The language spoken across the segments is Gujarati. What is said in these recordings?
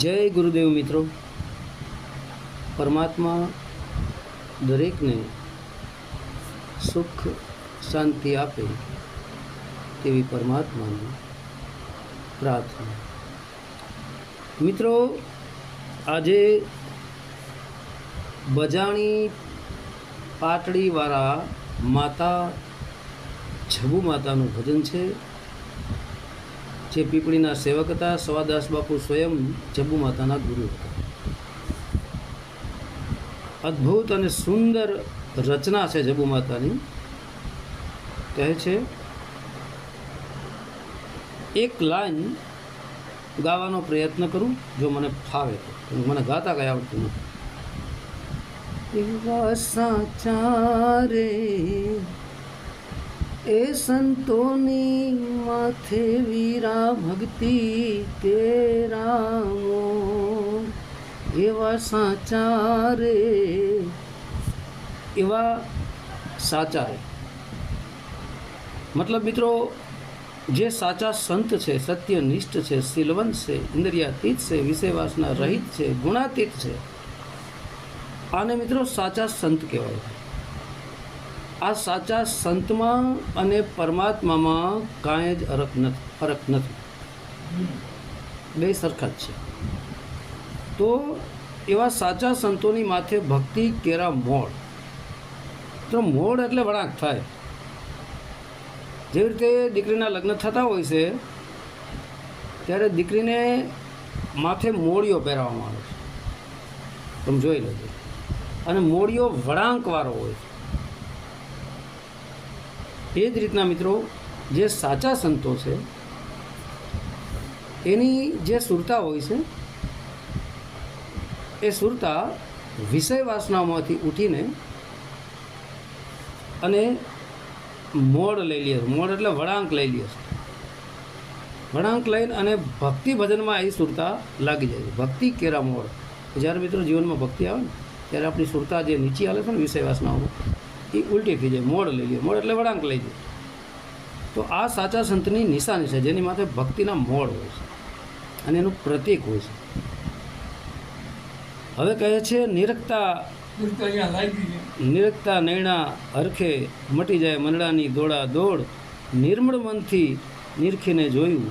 જય ગુરુદેવ મિત્રો. પરમાત્મા દરેકને સુખ શાંતિ આપે તેવી પરમાત્માની પ્રાર્થના. મિત્રો, આજે બજાણી પાટડીવાળા માતા છબુ માતાનું ભજન છે. જે પીપળીના સેવક હતા, સવાદાસ બાપુ સ્વયં જબુ માતાના ગુરુ હતા. અદ્ભુત અને સુંદર રચના છે જબુ માતાની. કહે છે, એક લાઈન ગાવાનો પ્રયત્ન કરું જો મને ફાવે તો. મને ગાતા કઈ આવડતું નથી. એવા એ સંતોની માથે વીરા ભક્તિ કેરામો એવા સાચા રે. એવા સાચા રે. મતલબ મિત્રો, જે સાચા સંત છે, સત્યનિષ્ઠ છે, શીલવંત છે, ઇન્દ્રિયાતીત છે, વિષયવાસના રહિત છે, ગુણાતીત છે, આને મિત્રો સાચા સંત કહેવાય આ સાચા સંતમાં અને પરમાત્મામાં કાંઈ જ અરક નથી, ફરક નથી. બે સરખા જ છે. તો એવા સાચા સંતોની માથે ભક્તિ કેરા મોડ તો મોડ એટલે વળાંક થાય. જેવી રીતે દીકરીના લગ્ન થતા હોય છે, ત્યારે દીકરીને માથે મોડીઓ પહેરાવવામાં આવે છે. તમે જોઈ લેજો. અને મોડીઓ વળાંકવાળો હોય છે. એ જ રીતના મિત્રો, જે સાચા સંતો છે, એની જે સુરતા હોય છે, એ સુરતા વિષય વાસનામાંથી ઉઠીને અને મોડ લઈ લે મોડ એટલે વળાંક લઈ લે વળાંક લઈને અને ભક્તિ ભજનમાં એ સુરતા લાગી જાય છે. ભક્તિ કેરા મોડ. જ્યારે મિત્રો જીવનમાં ભક્તિ આવે ને, ત્યારે આપણી સુરતા જે નીચી હાલે છે ને વિષય વાસનાઓમાં એ ઉલટી થઈ જાય મોડ લઈ લે મોડ એટલે વળાંક લઈ જાય તો આ સાચા સંતની નિશાની છે જેની માથે ભક્તિના મોડ હોય છે અને એનું પ્રતીક હોય છે. હવે કહે છે નિરખતા નિરખતા નૈણા હરખે મટી જાય મંડળાની દોડા દોડ નિર્મળ મનથી નિરખીને જોયું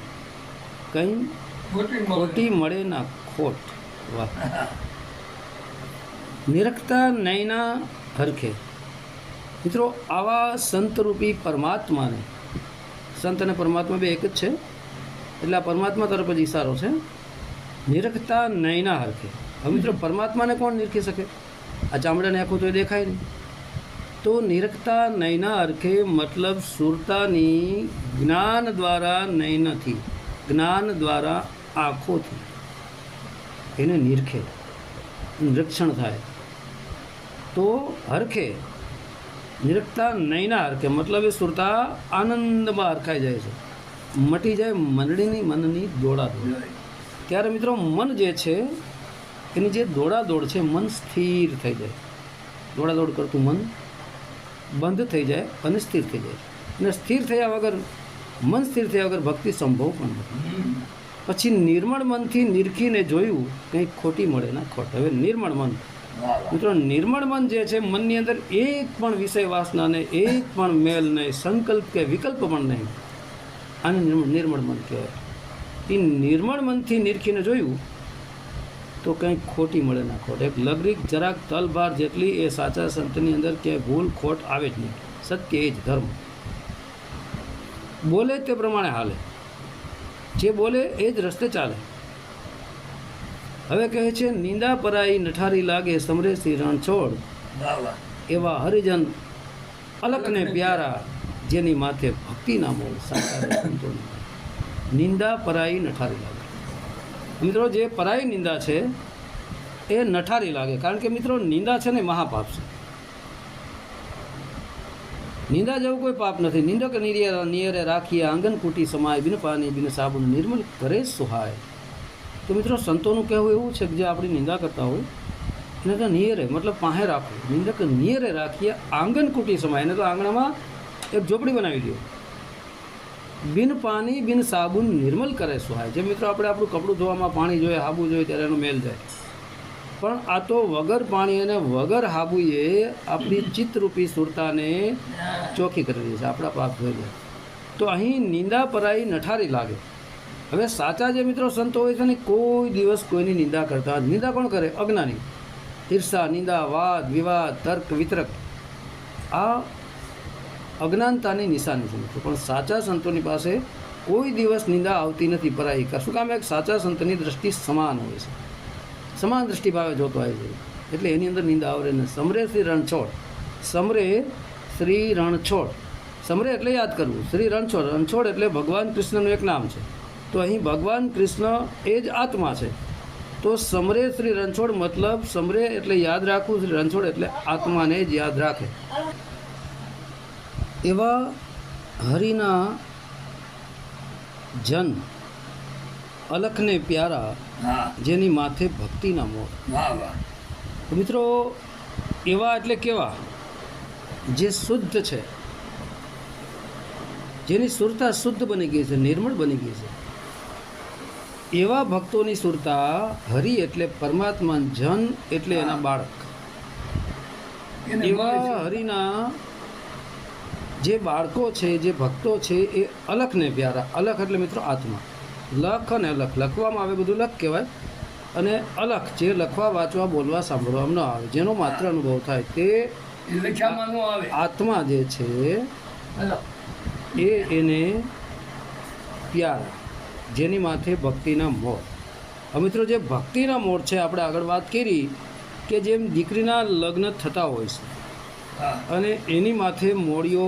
કંઈ ખોટી મળે. ના ખોટ વાહ નિરખતા નૈના હરખે મિત્રો, આવા સંતરૂપી પરમાત્માને, સંત અને પરમાત્મા બે એક જ છે, એટલે આ પરમાત્મા તરફ જ ઈશારો છે. નિરખતા નયના હરખે. હવે મિત્રો, પરમાત્માને કોણ નિરખી શકે? આ ચામડાને આખું તો એ દેખાય નહીં. તો નિરખતા નયના અર્થે મતલબ સુરતાની જ્ઞાન દ્વારા નયનથી જ્ઞાન દ્વારા આંખોથી. એને નિરખે નિરીક્ષણ થાય. તો હરખે નિરખતા નયના હરખે. મતલબ એ સુરતા આનંદમાં હરખાઈ જાય છે. મટી જાય મંડળીની મનની દોડા દોડ ત્યારે મિત્રો મન જે છે, એની જે દોડાદોડ છે, મન સ્થિર થઈ જાય. દોડાદોડ કરતું મન બંધ થઈ જાય અને સ્થિર થઈ જાય. અને સ્થિર થયા વગર, મન સ્થિર થયા વગર ભક્તિ સંભવ પણ નથી. પછી નિર્મળ મનથી નિરખીને જોયું, કંઈક ખોટી મળે ના ખોટ. હવે નિર્મળ મન મિત્રો, નિર્મળ મન જે છે, મનની અંદર એક પણ વિષય વાસના ને એક પણ મેલ નહીં, સંકલ્પ કે વિકલ્પ પણ નહીં. આને નિર્મળ મન કહેવાય. એ નિર્મળ મનથી નિરખીને જોયું, તો કંઈક ખોટી મળે ના ખોટ. એક લગરીક જરાક તલભાર જેટલી એ સાચા સંતની અંદર ક્યાંય ભૂલ ખોટ આવે જ નહીં. સત્ય એ જ ધર્મ. બોલે તે પ્રમાણે હાલે. જે બોલે એ જ રસ્તે ચાલે. હવે કહે છે નિંદા પરાઈ નઠારી લાગે સમરેશી રણછોડ. એવા હરિજન અલકને પ્યારા જેની માથે ભક્તિના મોલ સાચા નિંદા પરાઈ નઠારી લાગે. મિત્રો જે પરાઈ નિંદા છે એ નઠારી લાગે. કારણ કે મિત્રો નિંદા છે ને મહાપાપ છે. નિંદા જેવું કોઈ પાપ નથી. નિંદક નિર્ય નિયરે રાખીએ આંગન કૂટી સમાય બિન પાણી બિન સાબુન નિર્મલ કરે સુહાય. તો મિત્રો સંતોનું કહેવું એવું છે કે જે આપણી નિંદા કરતા હોય, એને તો નિયરે, મતલબ પાસે રાખવું નિંદક નિયરે રાખીએ આંગન કૂટી સમાય. એને તો આંગણામાં એક ઝોપડી બનાવી દો. બિન પાણી, બિન સાબુન નિર્મલ કરે સુહાય. જે મિત્રો આપણે આપણું કપડું ધોવામાં પાણી જોઈએ, હાબુ જોઈએ, ત્યારે એનો મેલ જાય. પણ આ તો વગર પાણી અને વગર હાબુએ આપણી ચિત્તરૂપી સુરતાને ચોખ્ખી કરી દે છે. આપણા પાપ દે તો અહીં નિંદા પરાઈ નઠારી લાગે. હવે સાચા જે મિત્રો સંતો હોય છે ને, કોઈ દિવસ કોઈની નિંદા કરતા નિંદા કોણ કરે? અજ્ઞાની. ઈર્ષા, નિંદા, વાદ, વિવાદ, તર્ક, વિતર્ક. આ અજ્ઞાનતાની નિશાની છે મિત્રો. પણ સાચા સંતોની પાસે કોઈ દિવસ નિંદા આવતી નથી, પરાઈ કા શું કામ? એક સાચા સંતની દ્રષ્ટિ સમાન હોય છે. સમાન દ્રષ્ટિભાવે જોતો હોય છે. એટલે એની અંદર નિંદા આવરે ને. સમરે શ્રી રણછોડ. સમરે શ્રી રણછોડ. સમરે એટલે યાદ કરવું. શ્રી રણછોડ. રણછોડ એટલે ભગવાન કૃષ્ણનું એક નામ છે. તો અહીં ભગવાન કૃષ્ણ એ જ આત્મા છે. તો સમરે શ્રી રણછોડ મતલબ સમરે એટલે યાદ રાખવું શ્રી રણછોડ એટલે આત્માને જ યાદ રાખે. એવા હરિના જન અલખને પ્યારા જેની માથે ભક્તિના મોર. મિત્રો એવા એટલે કેવા? જે શુદ્ધ છે. જેની સુરતા શુદ્ધ બની ગઈ છે નિર્મળ બની ગઈ છે. એવા ભક્તોની સુરતા હરિ એટલે પરમાત્મા જન એટલે એના બાળક. એવા હરિના જે બાળકો છે જે ભક્તો છે એ અલખને પ્યારા. અલખ એટલે મિત્રો આત્મા. લખ અને અલખ. લખવામાં આવે બધું લખ કહેવાય. અને અલખ જે લખવા વાંચવા બોલવા સાંભળવામાં ન આવે. જેનો માત્ર અનુભવ થાય તે નો આત્મા જે છે એ એને પ્યારા. જેની માથે ભક્તિના મોર. હવે મિત્રો જે ભક્તિના મોર છે આપણે આગળ વાત કરી કે જેમ દીકરીના લગ્ન થતા હોય છે. અને એની માથે મોડીઓ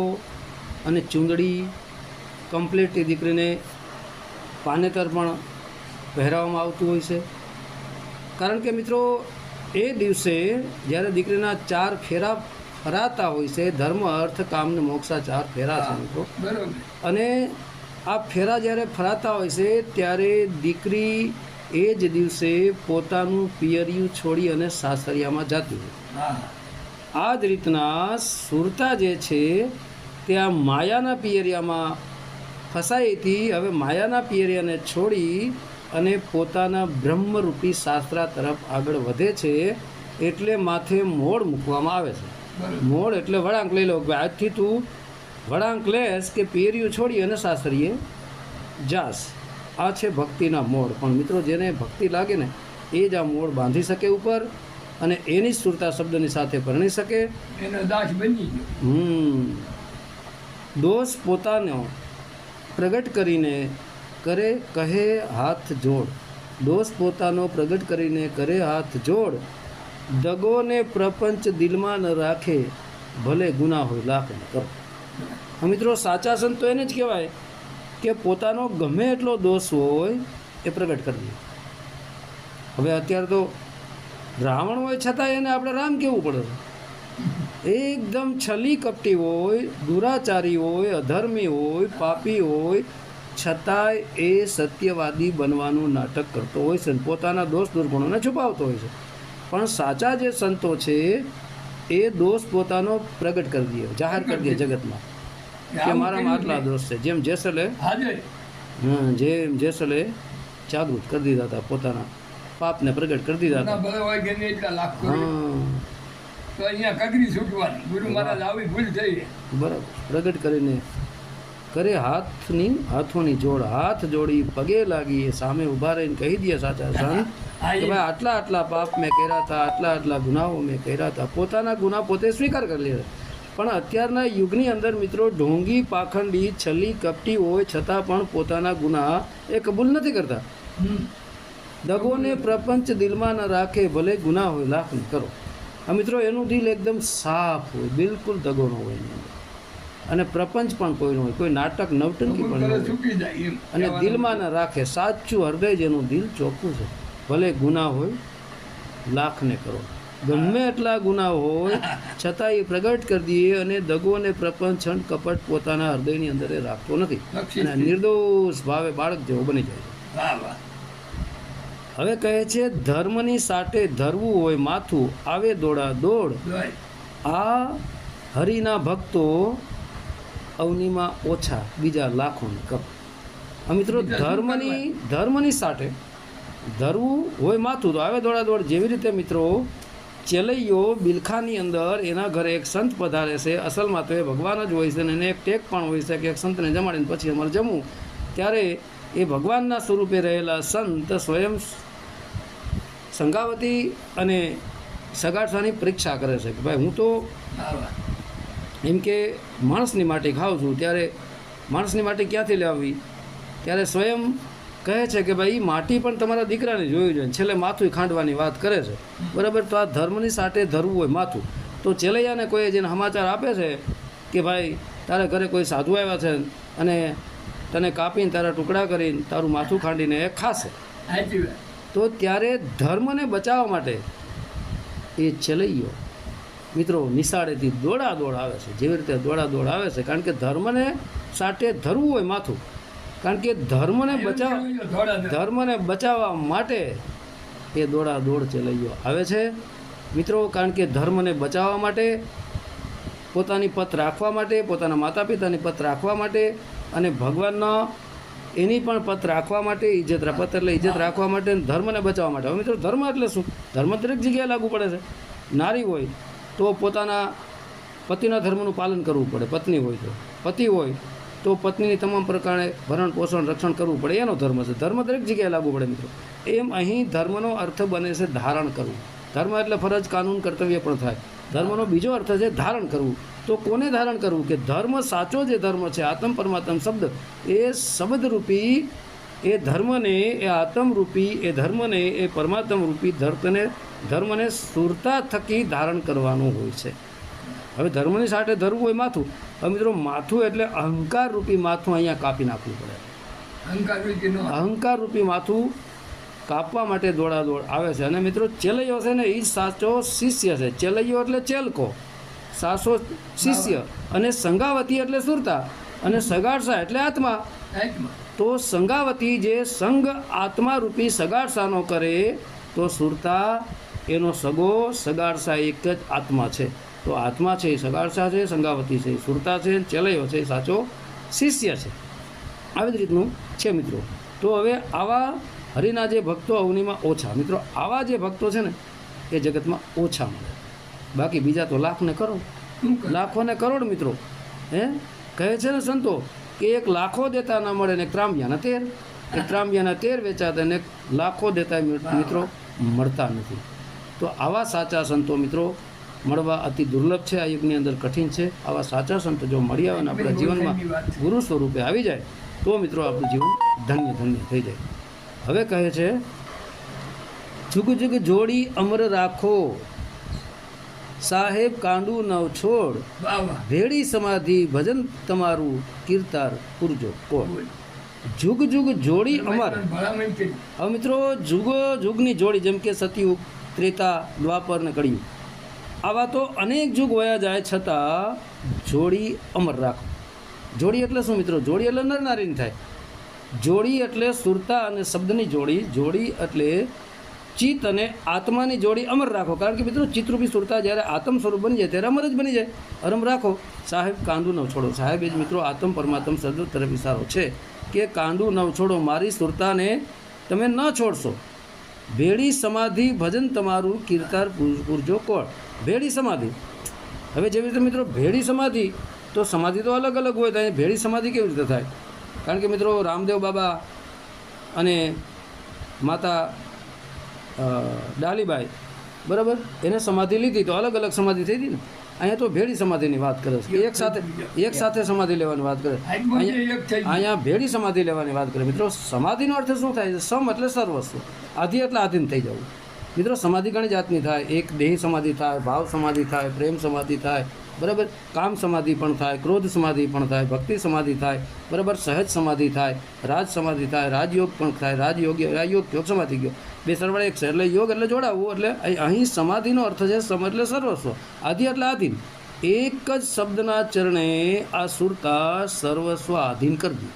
અને ચૂંદડી કમ્પ્લીટ એ દીકરીને પાનેતર પણ પહેરાવવામાં આવતું હોય છે. કારણ કે મિત્રો એ દિવસે જ્યારે દીકરીના ચાર ફેરા ફરાતા હોય છે ધર્મ અર્થ કામ ને મોક્ષા ચાર ફેરા છે. મિત્રો અને આ ફેરા જ્યારે ફરાતા હોય છે ત્યારે દીકરી એ જ દિવસે પોતાનું પિયરિયું છોડી અને સાસરિયામાં જતી હોય. આ જ રીતના સુરતા જે છે તે આ માયાના પિયરિયામાં ફસાઈ હતી. હવે માયાના પિયરિયાને છોડી અને પોતાના બ્રહ્મરૂપી શાસ્ત્રા તરફ આગળ વધે છે એટલે માથે મોડ મૂકવામાં આવે છે. મોડ એટલે વળાંક લઈ લો કે આજથી તું વળાંક લેશ કે પિયરિયું છોડી અને સાસરીએ જાસ. આ છે ભક્તિના મોડ. પણ મિત્રો જેને ભક્તિ લાગે ને એ જ આ મોડ બાંધી શકે ઉપર અને એની સુરતા શબ્દની સાથે પરણી શકે. એનો દાસ બની ગયો. હમ. દોષ પોતાનો પ્રગટ કરીને કરે કહે હાથ જોડ. દોષ પોતાનો પ્રગટ કરીને કરે હાથ જોડ. દગોને પ્રપંચ દિલમાં ન રાખે ભલે ગુના હોય લાખ કરો. મિત્રો, સાચા સંત એને જ કહેવાય કે પોતાનો ગમે એટલો દોષ હોય એ પ્રગટ કરી દે હવે અત્યારે તો રાવણ હોય છતાં એને આપણે રામ કેવું પડે એકદમ છલી કપટી હોય, દુરાચારી હોય, અધર્મી હોય, પાપી હોય, છતાંય એ સત્યવાદી બનવાનું નાટક કરતો હોય છે પોતાના દોષ દુર્ગુણોને છુપાવતો હોય છે. પણ સાચા જે સંતો છે એ દોષ પોતાનો પ્રગટ કરી દે જાહેર કરી દે જગતમાં. કે મારામાં આટલા દોષ છે. જેમ જેસલે હાજર? હં જેમ જેસલે જાગૃત કરી દીધા હતા પોતાના પાપને પ્રગટ કરી દીધા હતા. ભલે હોય કે નહીં એટલા લાખ કરોડ હં તો અહીંયા કગરી છૂટવાની. ગુરુ મહારાજ આવી ભૂલ થઈ. બરાબર. પ્રગટ કરીને કરે હાથની હાથોની જોડ હાથ જોડી પગે લાગી એ સામે ઊભા રહીને કહી દે સાચા સંત કે ભાઈ આટલા આટલા પાપ મેં કર્યા હતા આટલા આટલા ગુનાઓ મેં કર્યા હતા પોતાના ગુના પોતે સ્વીકાર કરી લીધા પણ અત્યારના યુગની અંદર મિત્રો ઢોંગી પાખંડી છલી કપટી હોય છતાં પણ પોતાના ગુના એ કબૂલ નથી કરતા. દગોને પ્રપંચ દિલમાં ન રાખે ભલે ગુના હોય લાખ કરો. આ મિત્રો એનું દિલ એકદમ સાફ હોય બિલકુલ દગો ન હોય એની અંદર. અને પ્રપંચ પણ કોઈ ન હોય કોઈ નાટક નવટંકી પણ અને દિલમાં ન રાખે સાચું હૃદય જેનું દિલ ચોખ્ખું છે. ભલે ગુના હોય લાખને કરો ગમે એટલા ગુના હોય છતાં એ પ્રગટ કરી દઈએ અને દગો અને પ્રપંચ છંડ કપટ પોતાના હૃદયની અંદર રાખતો નથી. અને નિર્દોષ ભાવે બાળક જેવો બની જાય છે. હવે કહે છે ધર્મની સાટે ધરવું હોય માથું આવે દોડા દોડ. આ હરિના ભક્તો અવનીમાં ઓછા બીજા લાખો કપ. આ મિત્રો ધર્મની ધર્મની સાથે ધરવું હોય માથું તો આવે દોડા દોડ જેવી રીતે મિત્રો ચેલૈયો બિલખાની અંદર એના ઘરે એક સંત પધારે છે. અસલમાં તો એ ભગવાન જ હોય છે અને એને એક ટેક પણ હોય છે કે એક સંતને જમાડીને પછી અમારે જમવું. ત્યારે એ ભગવાનના સ્વરૂપે રહેલા સંત સ્વયં સંગાવતી અને સગાઠવાની પરીક્ષા કરે છે કે ભાઈ હું તો. એમ કે માણસની માટી ખાઉં છું. ત્યારે માણસની માટી ક્યાંથી લાવવી? ત્યારે સ્વયં કહે છે કે ભાઈ માટી પણ તમારા દીકરાને જોયું જોઈએ છેલ્લે માથું ખાંડવાની વાત કરે છે. બરાબર? તો આ ધર્મની સાથે ધરવું હોય માથું. તો ચેલૈયાને કોઈ જેને સમાચાર આપે છે કે ભાઈ તારે ઘરે કોઈ સાધુ આવ્યા છે અને તને કાપીને તારા ટુકડા કરીને તારું માથું ખાંડીને એ ખાશે. તો ત્યારે ધર્મને બચાવવા માટે એ ચલૈયો મિત્રો નિશાળેથી દોડા દોડ આવે છે. જેવી રીતે દોડા દોડ આવે છે કારણ કે ધર્મને સાથે ધરવું હોય માથું. કારણ કે ધર્મને બચાવ. ધર્મને બચાવવા માટે એ દોડા દોડ ચલાઈઓ આવે છે. મિત્રો કારણ કે ધર્મને બચાવવા માટે પોતાની પત રાખવા માટે પોતાના માતા પિતાની પત રાખવા માટે અને ભગવાનના એની પણ પત રાખવા માટે ઇજ્જત પત એટલે ઇજ્જત રાખવા માટે ધર્મને બચાવવા માટે. હવે મિત્રો ધર્મ એટલે શું? ધર્મ દરેક જગ્યાએ લાગુ પડે છે. નારી હોય તો પોતાના પતિના ધર્મનું પાલન કરવું પડે. પત્ની હોય તો. પતિ હોય તો પત્નીની તમામ પ્રકારે ભરણ પોષણ, રક્ષણ કરવું પડે. એનો ધર્મ છે. ધર્મ દરેક જગ્યાએ લાગુ પડે મિત્રો. એમ અહીં ધર્મનો અર્થ બને છે ધારણ કરવું. ધર્મ એટલે ફરજ, કાનૂન, કર્તવ્ય પણ થાય. ધર્મનો બીજો અર્થ છે ધારણ કરવું. તો કોને ધારણ કરવું? કે ધર્મ સાચો જે ધર્મ છે, આત્મ પરમાત્મ શબ્દ, એ શબ્દરૂપી એ ધર્મને એ આત્મરૂપી એ ધર્મને એ પરમાત્મ રૂપી ધર્મને ધર્મને સુરતા થકી ધારણ કરવાનું હોય છે. હવે ધર્મની સાથે ધરવું હોય માથું હવે મિત્રો માથું એટલે અહંકાર રૂપી માથું અહીંયા કાપી નાખવું પડે. અહંકાર અહંકાર રૂપી માથું કાપવા માટે દોડાદોડ આવે છે. અને મિત્રો ચેલૈયો છે ને એ સાચો શિષ્ય છે. ચેલૈયો એટલે ચેલકો. સાસો શિષ્ય. અને સંગાવતી એટલે સુરતા. અને સગાડસા એટલે આત્મા. સાચમાં તો સંગાવતી જે સંગ આત્મા રૂપી સગાડસાનો કરે તો સુરતા એનો સગો સગાડસા એક જ આત્મા છે. તો આત્મા છે એ સગાડસા છે સંગાવતી છે સુરતા છે ચેલૈયો છે સાચો શિષ્ય છે. આવી જ રીતનું છે મિત્રો. તો હવે આવા હરિના જે ભક્તો અવનીમાં ઓછા. મિત્રો આવા જે ભક્તો છે ને એ જગતમાં ઓછા મળે. બાકી બીજા તો લાખને કરોડ લાખોને કરોડ મિત્રો. હે? કહે છે ને સંતો કે એક લાખો દેતા ના મળે ને ત્રાંબિયાના તેર. એ ત્રાંબિયાના તેર વેચાતા ને લાખો દેતા મિત્રો મળતા નથી. તો આવા સાચા સંતો મિત્રો મળવા અતિ દુર્લભ છે આ યુગની અંદર કઠિન છે. આવા સાચા સંતો જો મળી આવે ને આપણા જીવનમાં ગુરુ સ્વરૂપે આવી જાય તો મિત્રો આપણું જીવન ધન્ય ધન્ય થઈ જાય. હવે કહે છે જુગ જુગ જોડી અમર રાખો. સાહેબ કાંડુ નવ છોડ. ભેડી સમાધિ ભજન તમારું કીર્તાર પૂરજો કોણ જુગ જુગ જોડી અમર. હવે મિત્રો જુગો જુગની જોડી જેમ કે સતયુગ ત્રેતા દ્વાપર ને કળિયુગ. આવા તો અનેક જુગ વયા જાય છતાં જોડી અમર રાખો. જોડી એટલે શું મિત્રો? જોડી એટલે નર નારીની થાય. જોડી એટલે સુરતા અને શબ્દની જોડી. જોડી એટલે ચિત્ત અને આત્માની જોડી અમર રાખો. કારણ કે મિત્રો, ચિત્તરૂપી સુરતા જ્યારે આત્મ સ્વરૂપ બની જાય, ત્યારે અમર જ બની જાય. અરમ રાખો. સાહેબ કાંદુ નવ છોડો. સાહેબ, એ જ મિત્રો, આત્મ પરમાત્મ શબ્દ તરફ ઇશારો છે કે કાંદુ નવ છોડો. મારી સુરતાને તમે ન છોડશો. ભેડી સમાધિ ભજન તમારું કીર્તાર પૂર- પૂરજો કોણ ભેડી સમાધિ. હવે જેવી રીતે મિત્રો ભેડી સમાધિ, તો સમાધિ તો અલગ અલગ હોય, તો ભેડી સમાધિ કેવી રીતે થાય? કારણ કે મિત્રો, રામદેવ બાબા અને માતા ડાલીબાઈ. બરાબર? એને સમાધિ લીધી તો અલગ અલગ સમાધિ થઈ હતી ને? અહીંયા તો ભેળી સમાધિની વાત કરે છે. એક સાથે એક સાથે સમાધિ લેવાની વાત કરે. અહીંયા ભેળી સમાધિ લેવાની વાત કરે. મિત્રો સમાધિનો અર્થ શું થાય છે? સમ એટલે સર્વસ્વ આધિ એટલે આધીન થઈ જવું. મિત્રો સમાધિ ઘણી જાતની થાય. એક દેહી સમાધિ થાય ભાવ સમાધિ થાય પ્રેમ સમાધિ થાય. બરાબર? કામ સમાધિ પણ થાય, ક્રોધ સમાધિ પણ થાય, ભક્તિ સમાધિ થાય, બરાબર? સહજ સમાધિ થાય, રાજ સમાધિ થાય, રાજયોગ પણ થાય રાજયોગ યોગ યોગ સમાધિ ગયો. બે સરવાળે એક છે. એટલે યોગ એટલે જોડાવવું, એટલે અહીં- સમાધિનો અર્થ છે સમ એટલે સર્વસ્વ. આધિ એટલે આધીન. એક જ શબ્દના ચરણે આ સુરતા સર્વસ્વ આધીન કરવી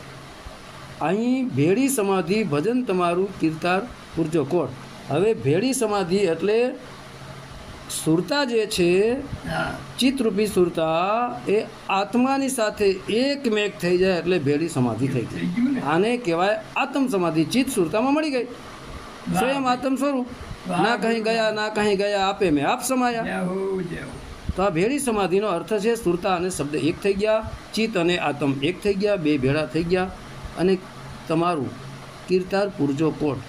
અહીં ભેળી સમાધિ ભજન તમારું કીર્તાર પૂરજો. કોણ? હવે ભેળી સમાધિ એટલે સુરતા જે છે ચિત્તરૂપી સુરતા એ આત્માની સાથે એકમેક થઈ જાય એટલે ભેળી સમાધિ થઈ ગઈ. આને કહેવાય આત્મ સમાધિ. ચિત્ત સુરતામાં મળી ગઈ. સ્વયં આત્મ સ્વરૂપ. ના કહી ગયા ના કહી ગયા આપે મેં આપ સમાયા. તો આ ભેળી સમાધિનો અર્થ છે સુરતા અને શબ્દ એક થઈ ગયા ચિત્ત અને આત્મ એક થઈ ગયા બે ભેળા થઈ ગયા. અને તમારું કીર્તાર પૂરજો કોટ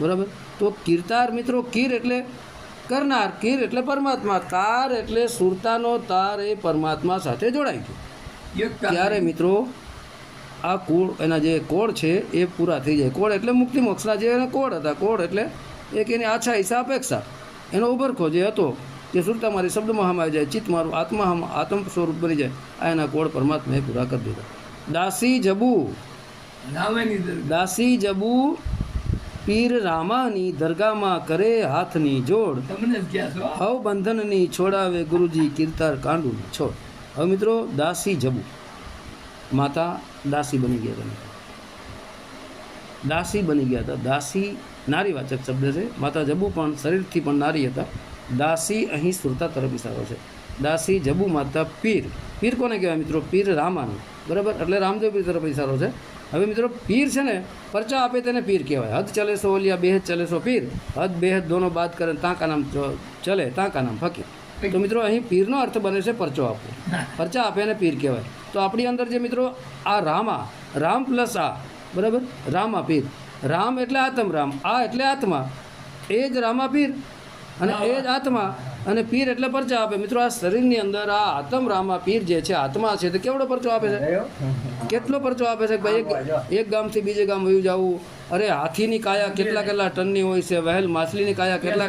બરાબર? તો કીર્તાર મિત્રો કીર એટલે કરનાર કીર એટલે પરમાત્મા. તાર એટલે સુરતાનો તાર એ પરમાત્મા સાથે જોડાઈ ગયો. ત્યારે મિત્રો આ કુળ એના જે કોળ છે એ પૂરા થઈ જાય. કોળ એટલે મુક્તિ મોક્ષના જે કોડ હતા કોળ એટલે એક એની આછા ઈચ્છા અપેક્ષા. એનો ઉભરખો જે હતો જે સુરતા મારી શબ્દમાં આવી જાય ચિત્ત મારું આત્મા આત્મ સ્વરૂપ બની જાય. આ એના કોળ પરમાત્માએ પૂરા કરી દીધા. દાસી જબુ. દાસી જબુ પીર રામાની દરગાહમાં કરે હાથની જોડ. હવ બંધનની છોડાવે ગુરુજી કીર્તાર કાંડુ છોડ. હવે મિત્રો દાસી જબુ. માતા દાસી બની ગયા હતા દાસી બની ગયા હતા. દાસી નારીવાચક શબ્દ છે. માતા જબુ પણ શરીરથી પણ નારી હતા. દાસી અહીં સુરતા તરફ ઇશારો છે. દાસી જબુ માતા પીર. પીર કોને કહેવાય મિત્રો? પીર રામાની. બરાબર? એટલે રામદેવ પીર તરફ ઇશારો છે. હવે મિત્રો, પીર છે ને, પરચા આપે તેને પીર કહેવાય. હદ ચલે સો ઓલિયા બેહદ ચલે સો પીર. હદ બેહદ દોનો બાદ કરે તાં કા નામ ચલે તાં કા નામ ફકીર. તો મિત્રો, અહીં પીરનો અર્થ બને છે પરચો આપવો. પરચા આપે એને પીર કહેવાય. તો આપણી અંદર જે મિત્રો, આ રામા, રામ પ્લસ આ, બરાબર? રામા પીર. રામ એટલે આત્મ રામ. આ એટલે આત્મા. એ જ રામા પીર અને એ જ આત્મા અને પીર એટલે પરચા આપે. મિત્રો આ શરીરની અંદર આ આતમ રામા પીર જે છે આત્મા છે તો કેવડો પરચો આપે છે? કેટલો પરચો આપે છે? ભાઈ એક ગામથી બીજે ગામ વયું જવું. અરે હાથીની કાયા કેટલા કેટલા ટનની હોય છે? વહેલ માછલીની કાયા કેટલા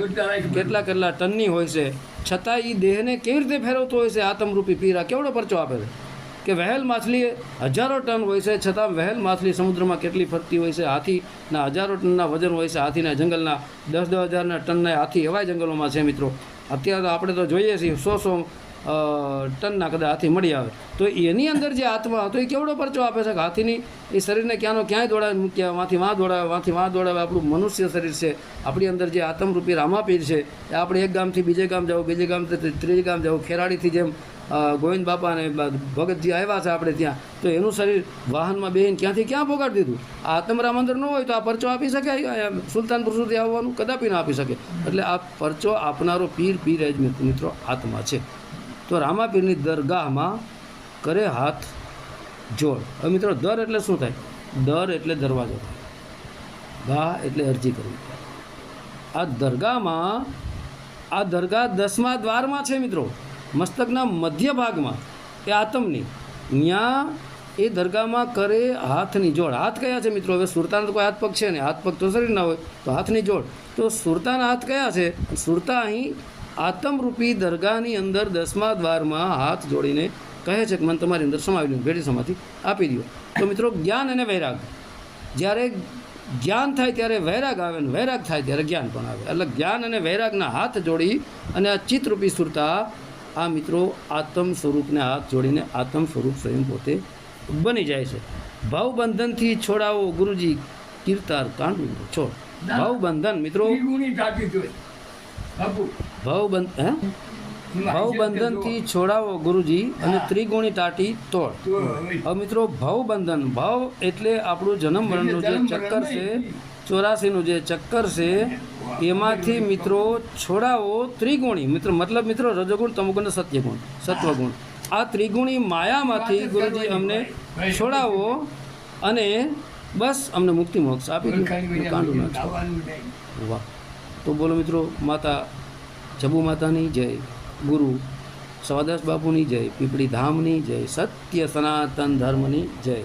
કેટલા કેટલા ટનની હોય છે? છતાં એ દેહને કેવી રીતે ફેરવતો હોય છે આતમરૂપી પીર? આ કેવડો પરચો આપે છે? કે વહેલ માછલી હજારો ટન હોય છે છતાં વહેલ માછલી સમુદ્રમાં કેટલી ફરતી હોય છે? હાથીના હજારો ટનના વજન હોય છે હાથીના જંગલના દસ દસ હજારના ટનના હાથી એવા જંગલોમાં છે મિત્રો. અત્યારે આપણે તો જોઈએ છીએ, સો સો ટનના કદાચ હાથી મળી આવે. તો એની અંદર જે આત્મા હતો, એ કેવડો પરચો આપે છે કે હાથીની? એ શરીરને ક્યાંનો ક્યાંય દોડાવે મૂક્યા વાંથી વાં દોડાવે વાંથી વાં દોડાવે, આપણું મનુષ્ય શરીર છે, આપણી અંદર જે આતમરૂપી રામાપીર છે, એ આપણે એક ગામથી બીજે ગામ જાવ બીજે ગામથી ત્રીજે ગામ જાવ ખેરાડીથી જેમ ગોવિંદ બાપા અને ભગતજી આવ્યા છે આપણે ત્યાં. તો એનું શરીર વાહનમાં બેહીને ક્યાંથી ક્યાં પોગાડી દીધું? આ આત્મરામ મંદિર ન હોય તો આ પરચો આપી શકે? સુલતાનપુર સુધી આવવાનું? કદાપી ન આપી શકે. એટલે આ પરચો આપનારો પીર પીર જ મિત્રો, આત્મા છે. તો રામાપીરની દરગાહમાં કરે હાથ જોડ. હવે મિત્રો, દર એટલે શું થાય? દર એટલે દરવાજો થાય. ગાહ એટલે અરજી કરવી. આ દરગાહમાં, આ દરગાહ દસમા દ્વારમાં છે, મિત્રો. મસ્તકના મધ્ય ભાગમાં, એ આતમની ત્યાં એ દરગાહમાં કરે હાથની જોડ. હાથ કયા છે મિત્રો? હવે સુરતાના તો કોઈ હાથ પગ છે ને હાથ પગ તો શરીરના હોય, તો હાથની જોડ. તો સુરતાના હાથ કયા છે? સુરતા અહીં આતમરૂપી દરગાહની અંદર દસમા દ્વારમાં હાથ જોડીને કહે છે કે મને તમારી અંદર સમાવી લો ભેટી સમાથી આપી દો તો મિત્રો, જ્ઞાન અને વૈરાગ. જ્યારે જ્ઞાન થાય ત્યારે વૈરાગ આવે ને વૈરાગ થાય ત્યારે જ્ઞાન પણ આવે. એટલે જ્ઞાન અને વૈરાગના હાથ જોડી અને આ ચિત્તરૂપી સુરતા આ મિત્રો આત્મ સ્વરૂપને હાથ જોડીને આત્મ સ્વરૂપ સ્વયં પોતે બની જાય છે. ભાવબંધનથી છોડાવો ગુરુજી કીર્તાર કાંડ છોડ. ભાવબંધન મિત્રો. ભાવબંધ હે? ભાવબંધનથી છોડાવો ગુરુજી અને ત્રિગુણી ટાટી તોડ. હવે. મિત્રો ભાવબંધન ભાવ એટલે આપણું જન્મ મરણનું જે ચક્કર છે ચોરાસીનું જે ચક્કર છે એમાંથી મિત્રો છોડાવો ત્રિગુણી. મિત્રો મતલબ મિત્રો રજોગુણ તમોગુણ સત્યગુણ. સત્વગુણ. આ ત્રિગુણી માયામાંથી ગુરુજી અમને છોડાવો અને બસ અમને મુક્તિ મોક્ષ આપી કાંડું. વાહ. તો બોલો મિત્રો માતા જબુ માતાની જય ગુરુ સવાદાસ બાપુની જય પીપળી ધામની જય સત્ય સનાતન ધર્મની જય.